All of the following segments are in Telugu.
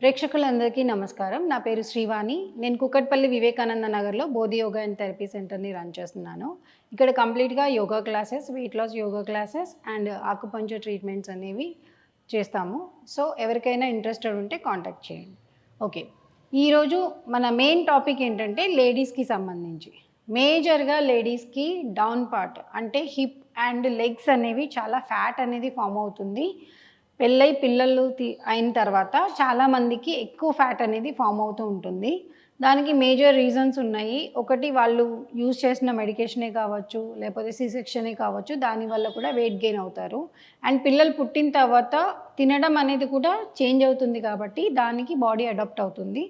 ప్రేక్షకులందరికీ నమస్కారం. నా పేరు శ్రీవాణి. నేను కుక్కట్పల్లి వివేకానంద నగర్లో బోధి యోగా అండ్ థెరపీ సెంటర్ని రన్ చేస్తున్నాను. ఇక్కడ కంప్లీట్గా yoga classes weight loss yoga classes and acupuncture treatments అనేవి చేస్తాము. సో ఎవరికైనా ఇంట్రెస్టెడ్ ఉంటే కాంటాక్ట్ చేయండి. ఓకే. ఈరోజు మన మెయిన్ టాపిక్ ఏంటంటే లేడీస్కి సంబంధించి. మేజర్గా లేడీస్కి డౌన్ పార్ట్ అంటే హిప్ అండ్ లెగ్స్ అనేవి చాలా ఫ్యాట్ అనేది ఫామ్ అవుతుంది. పెళ్ళై పిల్లలు అయిన తర్వాత చాలామందికి ఎక్కువ ఫ్యాట్ అనేది ఫామ్ అవుతూ ఉంటుంది. దానికి మేజర్ రీజన్స్ ఉన్నాయి. ఒకటి వాళ్ళు యూజ్ చేసిన మెడికేషనే కావచ్చు లేకపోతే సి సెక్షనే కావచ్చు దానివల్ల కూడా వెయిట్ గెయిన్ అవుతారు. అండ్ పిల్లలు పుట్టిన తర్వాత తినడం అనేది కూడా చేంజ్ అవుతుంది కాబట్టి దానికి బాడీ అడాప్ట్ అవుతుంది.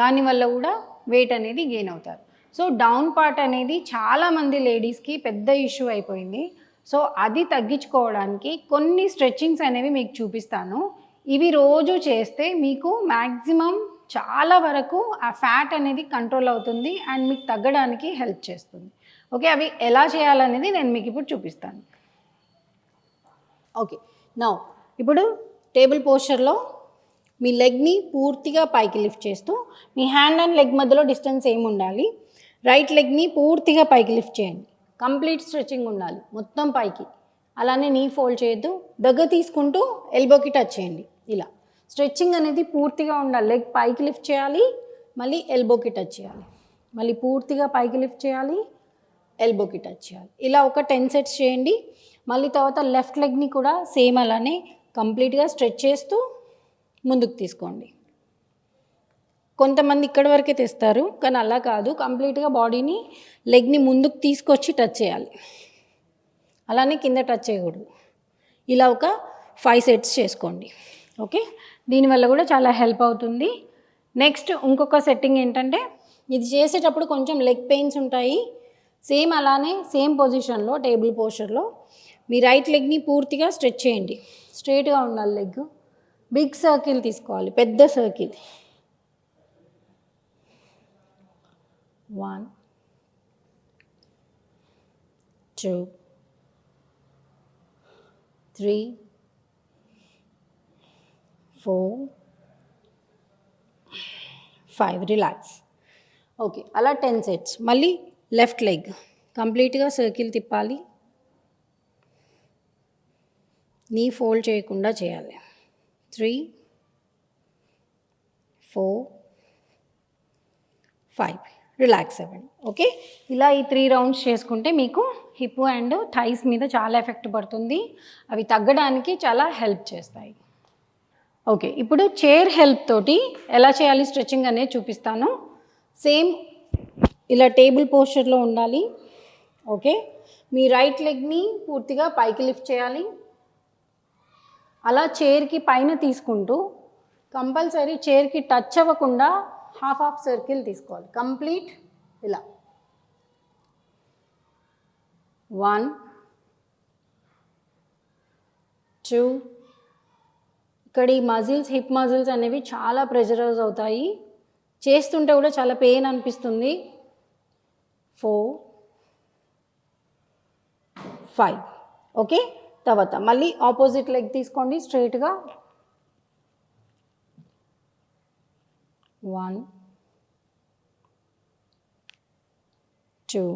దానివల్ల కూడా వెయిట్ అనేది గెయిన్ అవుతారు. సో డౌన్ పార్ట్ అనేది చాలామంది లేడీస్కి పెద్ద ఇష్యూ అయిపోయింది. సో అది తగ్గించుకోవడానికి కొన్ని స్ట్రెచ్చింగ్స్ అనేవి మీకు చూపిస్తాను. ఇవి రోజు చేస్తే మీకు మ్యాక్సిమం చాలా వరకు ఆ ఫ్యాట్ అనేది కంట్రోల్ అవుతుంది అండ్ మీకు తగ్గడానికి హెల్ప్ చేస్తుంది. ఓకే అవి ఎలా చేయాలనేది నేను మీకు ఇప్పుడు చూపిస్తాను. ఓకే నా ఇప్పుడు టేబుల్ పోస్చర్లో మీ లెగ్ని పూర్తిగా పైకి లిఫ్ట్ చేస్తూ మీ హ్యాండ్ అండ్ లెగ్ మధ్యలో డిస్టెన్స్ ఏమి ఉండాలి రైట్ లెగ్ని పూర్తిగా పైకి లిఫ్ట్ చేయండి. కంప్లీట్ స్ట్రెచింగ్ ఉండాలి మొత్తం పైకి. అలానే నీ ఫోల్డ్ చేయొద్దు దగ్గర తీసుకుంటూ ఎల్బోకి టచ్ చేయండి ఇలా. స్ట్రెచ్చింగ్ అనేది పూర్తిగా ఉండాలి లెగ్ పైకి లిఫ్ట్ చేయాలి మళ్ళీ ఎల్బోకి టచ్ చేయాలి. మళ్ళీ పూర్తిగా పైకి లిఫ్ట్ చేయాలి ఎల్బోకి టచ్ చేయాలి. ఇలా ఒక టెన్ సెట్స్ చేయండి మళ్ళీ తర్వాత లెఫ్ట్ లెగ్ని కూడా సేమ్ అలానే కంప్లీట్గా స్ట్రెచ్ చేస్తూ ముందుకు తీసుకోండి. కొంతమంది ఇక్కడి వరకే తెస్తారు కానీ అలా కాదు. కంప్లీట్గా బాడీని లెగ్ని ముందుకు తీసుకొచ్చి టచ్ చేయాలి. అలానే కింద టచ్ చేయకూడదు. ఇలా ఒక ఫైవ్ సెట్స్ చేసుకోండి. ఓకే? దీనివల్ల కూడా చాలా హెల్ప్ అవుతుంది. నెక్స్ట్ ఇంకొక సెట్టింగ్ ఏంటంటే ఇది చేసేటప్పుడు కొంచెం లెగ్ పెయిన్స్ ఉంటాయి. సేమ్ అలానే సేమ్ పొజిషన్లో టేబుల్ పోస్చర్లో మీ రైట్ లెగ్ని పూర్తిగా స్ట్రెచ్ చేయండి. స్ట్రైట్గా ఉండాలి లెగ్. బిగ్ సర్కిల్ తీసుకోవాలి పెద్ద circle. One two three four five relax okay అలా టెన్ సెట్స్ మళ్ళీ లెఫ్ట్ లెగ్ కంప్లీట్గా సర్కిల్ తిప్పాలి. నీ ఫోల్డ్ చేయకుండా చేయాలి. త్రీ ఫోర్ ఫైవ్ రిలాక్స్ అవ్వండి ఓకే? ఇలా ఈ త్రీ రౌండ్స్ చేసుకుంటే మీకు హిప్ అండ్ థైస్ మీద చాలా ఎఫెక్ట్ పడుతుంది. అవి తగ్గడానికి చాలా హెల్ప్ చేస్తాయి. ఓకే ఇప్పుడు చైర్ హెల్ప్ తోటి ఎలా చేయాలి స్ట్రెచ్చింగ్ అనేది చూపిస్తాను. సేమ్ ఇలా టేబుల్ పోస్చర్లో ఉండాలి ఓకే? మీ రైట్ లెగ్ని పూర్తిగా పైకి లిఫ్ట్ చేయాలి. అలా చైర్కి పైన తీసుకుంటూ కంపల్సరీ చైర్కి టచ్ అవ్వకుండా హాఫ్ హాఫ్ సర్కిల్ తీసుకోవాలి. కంప్లీట్ ఇలా. వన్ టూ ఇక్కడ ఈ మజిల్స్ హిప్ మజిల్స్ అనేవి చాలా ప్రెజరైజ్ అవుతాయి. చేస్తుంటే కూడా చాలా పెయిన్ అనిపిస్తుంది. ఫోర్ ఫైవ్ ఓకే తర్వాత మళ్ళీ ఆపోజిట్ లెగ్ తీసుకోండి. స్ట్రైట్గా one, two,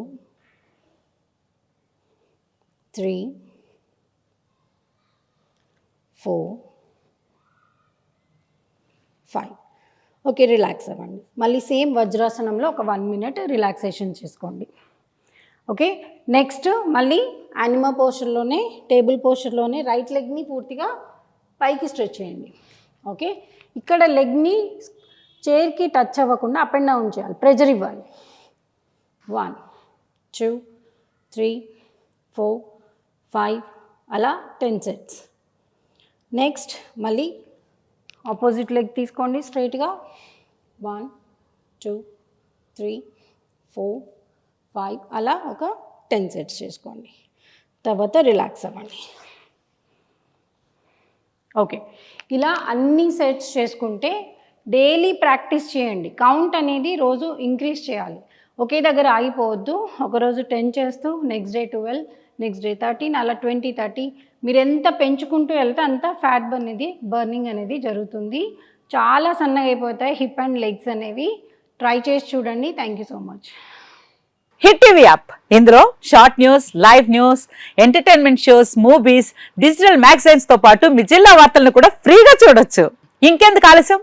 three, four, five okay relax అవ్వండి. మళ్ళీ సేమ్ వజ్రాసనంలో ఒక వన్ మినిట్ రిలాక్సేషన్ చేసుకోండి. ఓకే నెక్స్ట్ మళ్ళీ యానిమా పోస్చర్లోనే టేబుల్ పోస్చర్లోనే రైట్ లెగ్ని పూర్తిగా పైకి స్ట్రెచ్ చేయండి. ఓకే ఇక్కడ లెగ్ని చైర్కి టచ్ అవ్వకుండా అప్ అండ్ డౌన్ చేయాలి. ప్రెజర్ ఇవ్వాలి. One two three four five అలా టెన్ సెట్స్ నెక్స్ట్ మళ్ళీ ఆపోజిట్ లెగ్ తీసుకోండి స్ట్రైట్గా one two three four five అలా ఒక టెన్ సెట్స్ చేసుకోండి. తర్వాత రిలాక్స్ అవ్వండి. ఓకే ఇలా అన్ని సెట్స్ చేసుకుంటే డైలీ ప్రాక్టీస్ చేయండి. కౌంట్ అనేది రోజు ఇంక్రీజ్ చేయాలి. ఒకే దగ్గర ఆగిపోవద్దు. ఒకరోజు టెన్ చేస్తూ next day twelve next day thirteen అలా ట్వంటీ థర్టీ. మీరు ఎంత పెంచుకుంటూ వెళ్తే అంత ఫ్యాట్ బర్న్ అనేది బర్నింగ్ అనేది జరుగుతుంది. చాలా సన్నగా అయిపోతాయి హిప్ అండ్ లెగ్స్ అనేవి. ట్రై చేసి చూడండి. Thank you so much. Hit TV app. ఇందులో short news live news entertainment shows movies digital మ్యాగజైన్స్తో పాటు మీ జిల్లా వార్తలను కూడా ఫ్రీగా చూడొచ్చు. ఇంకెందుకు ఆలస్యం?